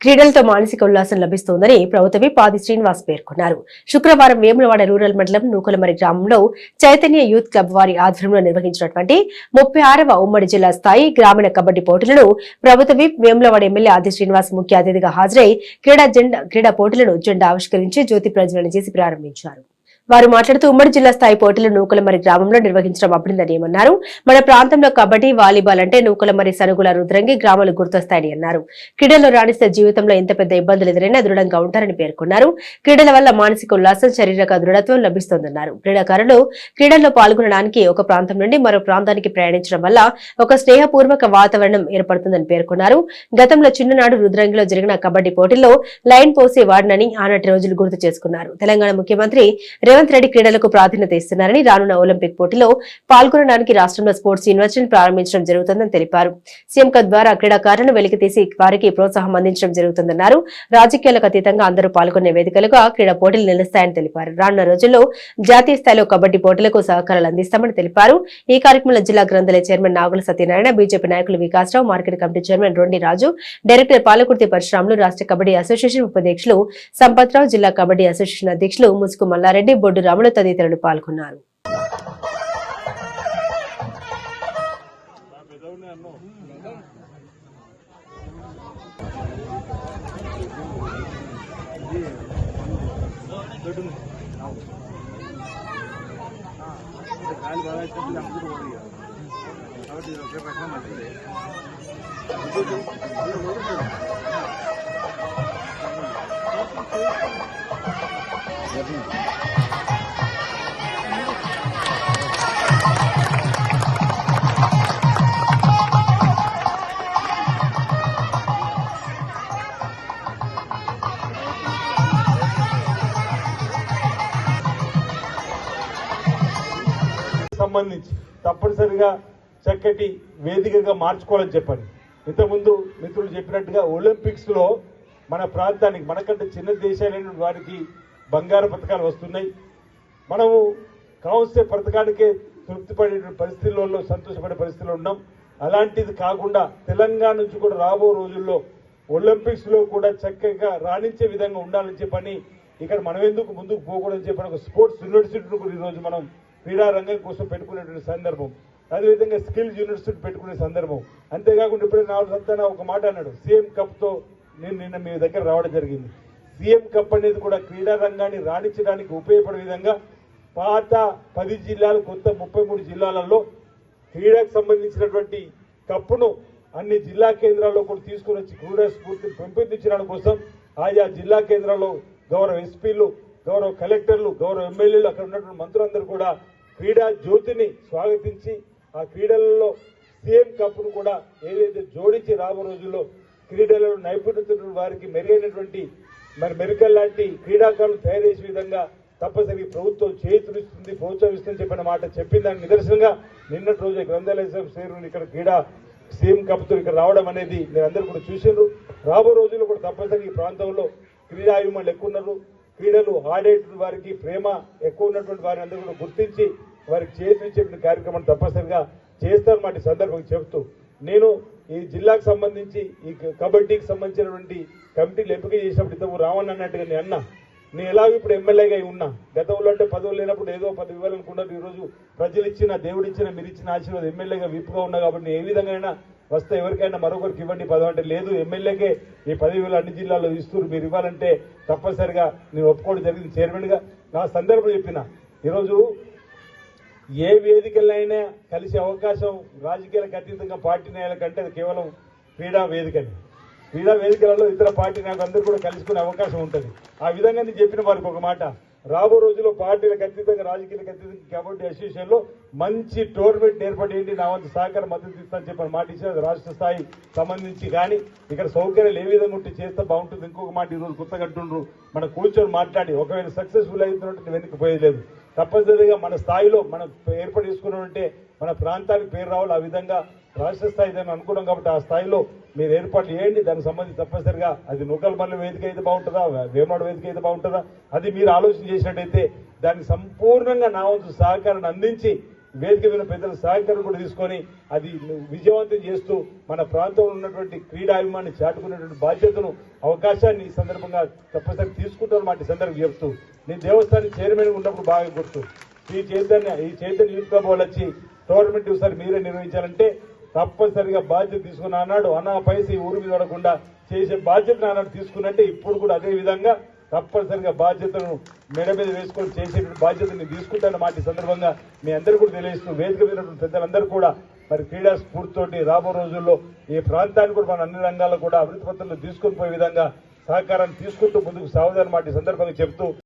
క్రీడలతో మానసిక ఉల్లాసం లభిస్తోందని ప్రభుత్వవి పాది శ్రీనివాస్ పేర్కొన్నారు. శుక్రవారం వేములవాడ రూరల్ మండలం నూకలమరి గ్రామంలో చైతన్య యూత్ క్లబ్ వారి ఆధ్వర్యంలో నిర్వహించినటువంటి ముప్పై ఆరవ ఉమ్మడి జిల్లా స్థాయి గ్రామీణ కబడ్డీ పోటీలను ప్రభుత్వవి వేములవాడ ఎమ్మెల్యే ఆది శ్రీనివాస్ ముఖ్య అతిథిగా హాజరై క్రీడా జెండా క్రీడా పోటీలను జెండా ఆవిష్కరించి జ్యోతి ప్రజ్వలన చేసి ప్రారంభించారు. వారు మాట్లాడుతూ ఉమ్మడి జిల్లా స్థాయి పోటీలు నూకలమరి గ్రామంలో నిర్వహించడం అభినందనీయమన్నారు. మన ప్రాంతంలో కబడ్డీ వాలీబాల్ అంటే నూకలమరి సనుగుల రుద్రంగి గ్రామాలు గుర్తొస్తాయని అన్నారు. క్రీడల్లో రాణిస్తే జీవితంలో ఎంత పెద్ద ఇబ్బందులు ఎదురైనా దృఢంగా ఉంటారని పేర్కొన్నారు. క్రీడల వల్ల మానసిక ఉల్లాసం శారీరక దృఢత్వం లభిస్తోందన్నారు. క్రీడాకారులు క్రీడల్లో పాల్గొనడానికి ఒక ప్రాంతం నుండి మరో ప్రాంతానికి ప్రయాణించడం వల్ల ఒక స్నేహపూర్వక వాతావరణం ఏర్పడుతుందని పేర్కొన్నారు. గతంలో చిన్ననాడు రుద్రంగిలో జరిగిన కబడ్డీ పోటీల్లో లైన్ పోసే వాడినని ఆనాటి రోజులు గుర్తు చేసుకున్నారు. తెలంగాణ ముఖ్యమంత్రి రేవంత్ రెడ్డి క్రీడలకు ప్రాధాన్యత ఇస్తున్నారని రానున్న ఒలింపిక్ పోటీలో పాల్గొనడానికి రాష్ట్రంలో స్పోర్ట్స్ యూనివర్సిటీని ప్రారంభించడం జరుగుతుందని తెలిపారు. సీఎం ద్వారా క్రీడాకారులను వెలికితీసి వారికి ప్రోత్సాహం అందించడం జరుగుతుందన్నారు. రాజకీయాలకు అతీతంగా అందరూ పాల్గొనే వేదికలుగా క్రీడా పోటీలు నిలుస్తాయని తెలిపారు. రానున్న రోజుల్లో జాతీయ స్థాయిలో కబడ్డీ పోటీలకు సహకారాలు అందిస్తామని తెలిపారు. ఈ కార్యక్రమంలో జిల్లా గ్రంథాలయ చైర్మన్ నాగుల సత్యనారాయణ బీజేపీ నాయకులు Vikasarao market committee chairman Rondi Raju director Palakurthi Parashuramulu రాష్ట్ర కబడ్డీ అసోసియేషన్ ఉపాధ్యక్షులు సంపత్రావు జిల్లా కబడ్డీ అసోసియేషన్ అధ్యక్షులు ముసుకు మల్లారెడ్డి బొడ్డు రమణ తదితరులు పాల్గొన్నారు Thank you. సంబంధించి తప్పనిసరిగా చక్కటి వేదికగా మార్చుకోవాలని చెప్పండి. ఇంతకుముందు మిత్రులు చెప్పినట్టుగా ఒలింపిక్స్లో మన ప్రాంతానికి మనకంటే చిన్న దేశాలైన వారికి బంగారు పథకాలు వస్తున్నాయి. మనము కావలసే పథకానికే తృప్తి పడే పరిస్థితుల్లో సంతోషపడే పరిస్థితుల్లో ఉన్నాం. అలాంటిది కాకుండా తెలంగాణ నుంచి కూడా రాబో రోజుల్లో ఒలింపిక్స్లో కూడా చక్కగా రాణించే విధంగా ఉండాలని చెప్పని ఇక్కడ మనం ఎందుకు ముందుకు పోకూడదని చెప్పని ఒక స్పోర్ట్స్ యూనివర్సిటీని కూడా ఈరోజు మనం క్రీడారంగం కోసం పెట్టుకునేటువంటి సందర్భం. అదేవిధంగా స్కిల్స్ యూనివర్సిటీ పెట్టుకునే సందర్భం. అంతేకాకుండా ఇప్పుడే నాలుగు సంతాన ఒక మాట అన్నాడు. సీఎం కప్తో నేను నిన్న మీ దగ్గర రావడం జరిగింది. సీఎం కప్ అనేది కూడా క్రీడారంగాన్ని రాణించడానికి ఉపయోగపడే విధంగా పాత పది జిల్లాలు కొత్త ముప్పై మూడు జిల్లాలలో క్రీడకు సంబంధించినటువంటి కప్పును అన్ని జిల్లా కేంద్రాల్లో కూడా తీసుకుని వచ్చి క్రీడా స్ఫూర్తిని పెంపొందించడం కోసం ఆయా జిల్లా కేంద్రాల్లో గౌరవ ఎస్పీలు గౌరవ కలెక్టర్లు గౌరవ ఎమ్మెల్యేలు అక్కడ ఉన్నటువంటి మంత్రులందరూ కూడా క్రీడా జ్యోతిని స్వాగతించి ఆ క్రీడలలో సీఎం కప్ను కూడా ఏదైతే జోడించి రాబో రోజుల్లో క్రీడలలో నైపుణ్యత వారికి మెరుగైనటువంటి మరి మెరికల్ లాంటి క్రీడాకారులు తయారు చేసే విధంగా తప్పనిసరి ప్రభుత్వం చేతులిస్తుంది ప్రోత్సహిస్తుంది చెప్పిన మాట చెప్పిన దానికి నిదర్శనంగా నిన్నటి రోజు గ్రంథాలయ సేరు ఇక్కడ క్రీడా సీఎం కప్తో ఇక్కడ రావడం అనేది మీరందరూ కూడా చూసిండ్రు. రాబో రోజుల్లో కూడా తప్పనిసరి ఈ ప్రాంతంలో క్రీడాయుమలు ఎక్కువ ఉన్నారు. క్రీడలు ఆడే వారికి ప్రేమ ఎక్కువ ఉన్నటువంటి వారిని అందరూ కూడా గుర్తించి వారికి చేతిచ్చే కార్యక్రమం తప్పనిసరిగా చేస్తారన్నమాట ఈ సందర్భంగా చెప్తూ నేను ఈ జిల్లాకు సంబంధించి ఈ కబడ్డీకి సంబంధించినటువంటి కమిటీలు ఎంపిక చేసినప్పుడు ఇంతకు రావణ్ అన్నట్టుగా నేను అన్నా. నేను ఎలాగో ఇప్పుడు ఎమ్మెల్యేగా అయి ఉన్నా. గతంలో అంటే పదవులు లేనప్పుడు ఏదో పది ఇవ్వాలనుకున్నారు ఈ ఈరోజు ప్రజలు ఇచ్చిన దేవుడు ఇచ్చిన మీరు ఇచ్చిన ఆశీర్వాదం ఎమ్మెల్యేగా విప్పుగా ఉన్నా కాబట్టి నేను ఏ విధంగా అయినా వస్తే ఎవరికైనా మరొకరికి ఇవ్వండి పదవి అంటే లేదు ఎమ్మెల్యేకే ఈ పదవిలు అన్ని జిల్లాల్లో ఇస్తూ మీరు ఇవ్వాలంటే తప్పనిసరిగా నేను ఒప్పుకోవడం జరిగింది. చైర్మన్గా నా సందర్భం చెప్పిన ఈరోజు ఏ వేదికలైనా కలిసే అవకాశం రాజకీయాలకు అతీతంగా పార్టీ నేల కంటే అది కేవలం క్రీడా వేదికని. క్రీడా వేదికలలో ఇతర పార్టీ నాకు అందరూ కూడా కలుసుకునే అవకాశం ఉంటుంది. ఆ విధంగా నేను చెప్పిన వారికి ఒక మాట. రాబో రోజుల్లో పార్టీలకు అతీతంగా రాజకీయాలకు అతీతంగా కబడ్డీ అసోసియేషన్లో మంచి టోర్నమెంట్ ఏర్పడేయండి నా వంతు సహకార మద్దతు ఇస్తానని చెప్పిన మాట ఇచ్చారు. రాష్ట్ర స్థాయి సంబంధించి కానీ ఇక్కడ సౌకర్యాలు ఏ విధంగా ఉంటే చేస్తే బాగుంటుంది. ఇంకొక మాట ఈరోజు కొత్తగా అంటుండ్రు. మనం కూర్చొని మాట్లాడి ఒకవేళ సక్సెస్ఫుల్ అయినట్టు వెనక్కి పోయేది లేదు తప్పనిసరిగా మన స్థాయిలో మనం ఏర్పాటు చేసుకున్నామంటే మన ప్రాంతానికి పేరు రావాలి. ఆ విధంగా రాష్ట్ర స్థాయి దాన్ని అనుకున్నాం కాబట్టి ఆ స్థాయిలో మీరు ఏర్పాట్లు చేయండి. దానికి సంబంధించి తప్పనిసరిగా అది నూకల్మల్లి వేదిక అయితే బాగుంటుందా? వేమాడు వేదిక అయితే బాగుంటుందా? అది మీరు ఆలోచన చేసినట్టయితే దానికి సంపూర్ణంగా నా వంతు సహకారాన్ని అందించి వేదిక మీద పెద్దల సహకారం కూడా తీసుకొని అది విజయవంతం చేస్తూ మన ప్రాంతంలో ఉన్నటువంటి క్రీడాభిమాన్ని చాటుకునేటువంటి బాధ్యతను అవకాశాన్ని ఈ సందర్భంగా తప్పనిసరి తీసుకుంటాను మాట సందర్భం చెప్తూ నేను దేవస్థానం చైర్మన్ ఉన్నప్పుడు బాగా గుర్తు ఈ చైతన్య ఈ చైతన్య యూత్ క్లబ్ వాళ్ళు వచ్చి టోర్నమెంట్ ఒకసారి మీరే నిర్వహించాలంటే తప్పనిసరిగా బాధ్యత తీసుకున్న అన్నాడు. అన్న పైసా ఈ ఊరి మీద పడకుండా చేసే బాధ్యత అన్నాడు తీసుకున్నట్టే ఇప్పుడు కూడా అదే విధంగా తప్పనిసరిగా బాధ్యతను మెడ మీద వేసుకొని చేసేటువంటి బాధ్యతని తీసుకుంటాను మాట సందర్భంగా మీ అందరూ కూడా తెలియజేస్తూ వేదిక మీద పెద్దలందరూ కూడా మరి క్రీడా స్ఫూర్తితోటి రాబో రోజుల్లో ఈ ప్రాంతాన్ని కూడా మన అన్ని రంగాల్లో కూడా అభివృద్ధి పత్రంలో తీసుకొని పోయే విధంగా సహకారాన్ని తీసుకుంటూ ముందుకు సాగుదని మాట సందర్భంగా చెప్తూ